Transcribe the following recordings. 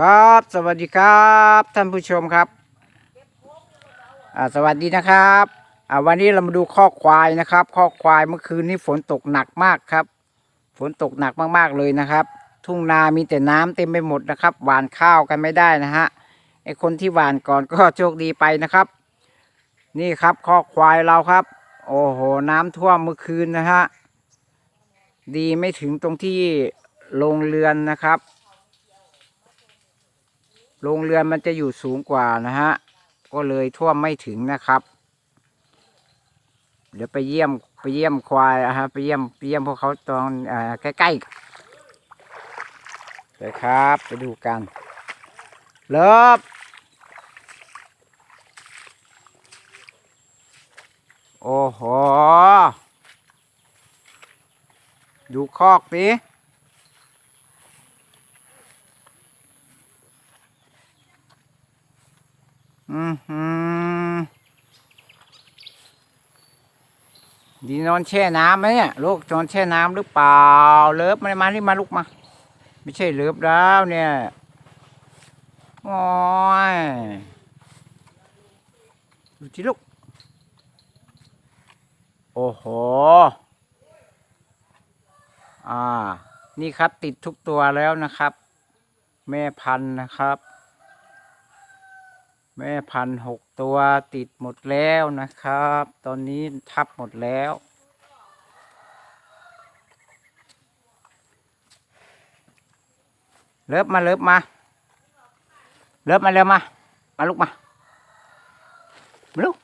ครับ สวัสดีครับท่านผู้ชมครับสวัสดีนะครับวันนี้เรามาดูข้อกควายนะครับข้อกควายเมื่อคืนนี้ฝนตกหนักมากครับ ฝนตกหนักมากๆเลยนะครับ ทุ่งนามีแต่น้ำเต็มไปหมดนะครับ หวานข้าวกันไม่ได้นะฮะไอคนที่หวานก่อนก็โชคดีไปนะครับ นี่ครับข้อกควายเราครับ โอ้โหน้ำท่วมเมื่อคืนนะฮะดีไม่ถึงตรงที่โรงเรือนนะครับ โรงเรือนมันจะอยู่สูงกว่านะฮะ ก็เลยท่วมไม่ถึงนะครับ เดี๋ยวไปเยี่ยมไปเยี่ยมควายอะฮะไปเยี่ยมไปเยี่ยมพวกเขาตอนอ่าใกล้ๆไปครับ ไปดูกัน เลิฟโอ้โห ดูคอกดิ อือหือดีนอนแช่น้ำไหมเนี่ยลูกนอนแช่น้ำหรือเปล่า เลิฟมามานี่มาลูกมา ไม่ใช่เลิฟแล้วเนี่ยโอ้ยดูที่ลูก โอ้โห อ่า นี่ครับติดทุกตัวแล้วนะครับ แม่พันธุ์นะครับ แม่พันหกตัวติดหมดแล้วนะครับ ตอนนี้ทับหมดแล้ว เลิฟมาเลิฟมา เลิฟมาเร็วมา มาลูกมา มาลูก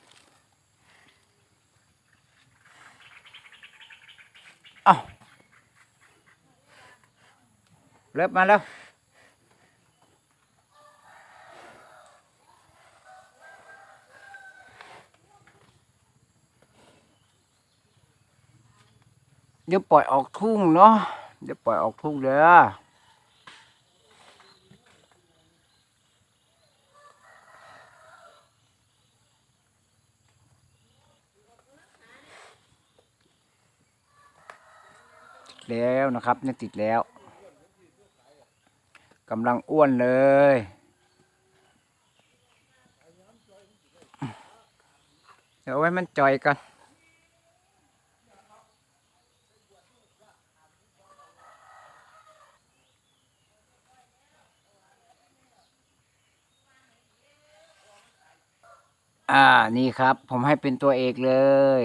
เอาเลิฟมาแล้ว เดี๋ยวปล่อยออกทุ่งเนาะเดี๋ยวปล่อยออกทุ่งเด้อแล้วนะครับเนี่ยติดแล้วกำลังอ้วนเลยเดี๋ยวไว้มันจ่อยกัน อ่านี่ครับ ผมให้เป็นตัวเอกเลย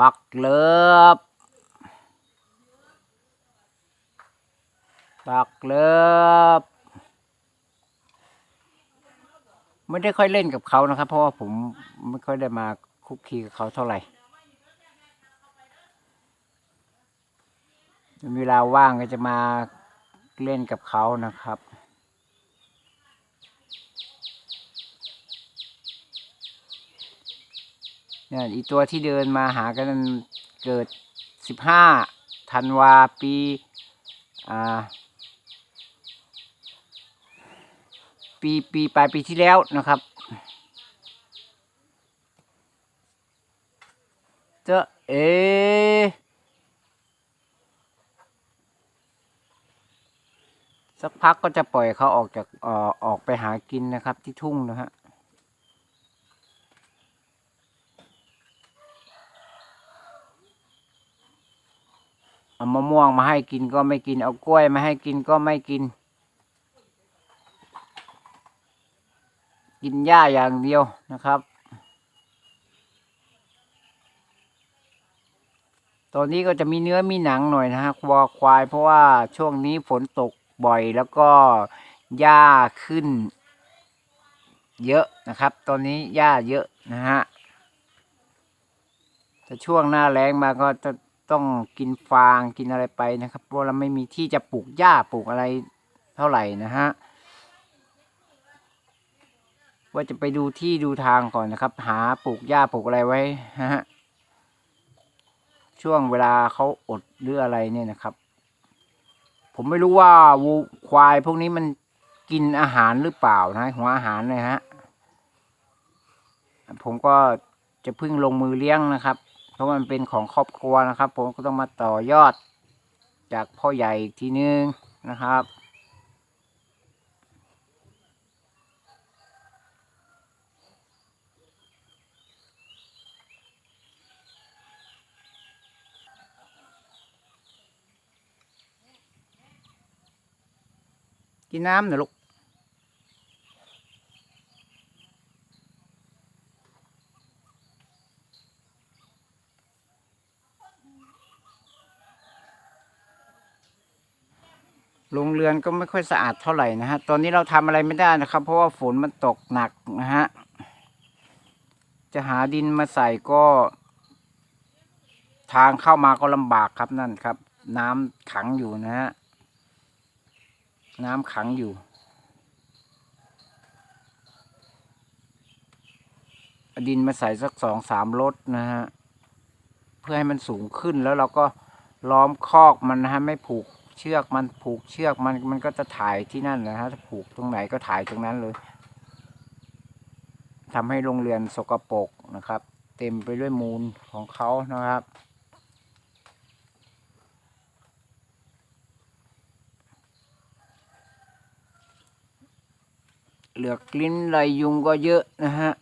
บักเลิฟบักเลิฟไม่ได้ค่อยเล่นกับเขานะครับ เพราะว่าผมไม่ค่อยได้มาคุกคีกับเขาเท่าไหร่เวลาว่างก็จะมาเล่นกับเขานะครับ เนี่ยอีตัวที่เดินมาหากันเกิดสิบห้าธันวาปีอ่าปีปีปลายปีที่แล้วนะครับเจะเอสักพักก็จะปล่อยเขาออกจากออออกไปหากินนะครับที่ทุ่งนะฮะ เอามะม่วงมาให้กินก็ไม่กิน เอากล้วยมาให้กินก็ไม่กิน กินหญ้าอย่างเดียวนะครับ ตอนนี้ก็จะมีเนื้อมีหนังหน่อยนะฮะวัวควาย เพราะว่าช่วงนี้ฝนตกบ่อยแล้วก็หญ้าขึ้น เยอะนะครับ ตอนนี้หญ้าเยอะนะฮะแต่ช่วงหน้าแล้งมาก็จะ ต้องกินฟางกินอะไรไปนะครับ เพราะเราไม่มีที่จะปลูกหญ้าปลูกอะไรเท่าไหร่นะฮะว่าจะไปดูที่ดูทางก่อนนะครับ หาปลูกหญ้าปลูกอะไรไว้นะฮะช่วงเวลาเขาอดหรืออะไรเนี่ยนะครับ ผมไม่รู้ว่าวัวควายพวกนี้มันกินอาหารหรือเปล่านะหัวอาหารเลยฮะผมก็จะพิ่งลงมือเลี้ยงนะครับ เพราะมันเป็นของครอบครัวนะครับ ผมก็ต้องมาต่อยอดจากพ่อใหญ่อีกทีนึงนะครับกินน้ำหน่อยลูก โรงเรือนก็ไม่ค่อยสะอาดเท่าไหร่นะฮะ ตอนนี้เราทำอะไรไม่ได้นะครับ เพราะว่าฝนมันตกหนักนะฮะ จะหาดินมาใส่ก็ ทางเข้ามาก็ลำบากครับนั่นครับ น้ำขังอยู่นะฮะ น้ำขังอยู่ ดินมาใส่สักสองสามรถนะฮะ เพื่อให้มันสูงขึ้นแล้วเราก็ล้อมคอกมันนะฮะไม่ผูก เชือกมันผูกเชือกมันมันก็จะถ่ายที่นั่นนะฮะถ้าผูกตรงไหนก็ถ่ายตรงนั้นเลยทำให้โรงเรือนสกปรกนะครับ เต็มไปด้วยมูลของเขานะครับเหลือกลิ้นไรยุงก็เยอะนะฮะ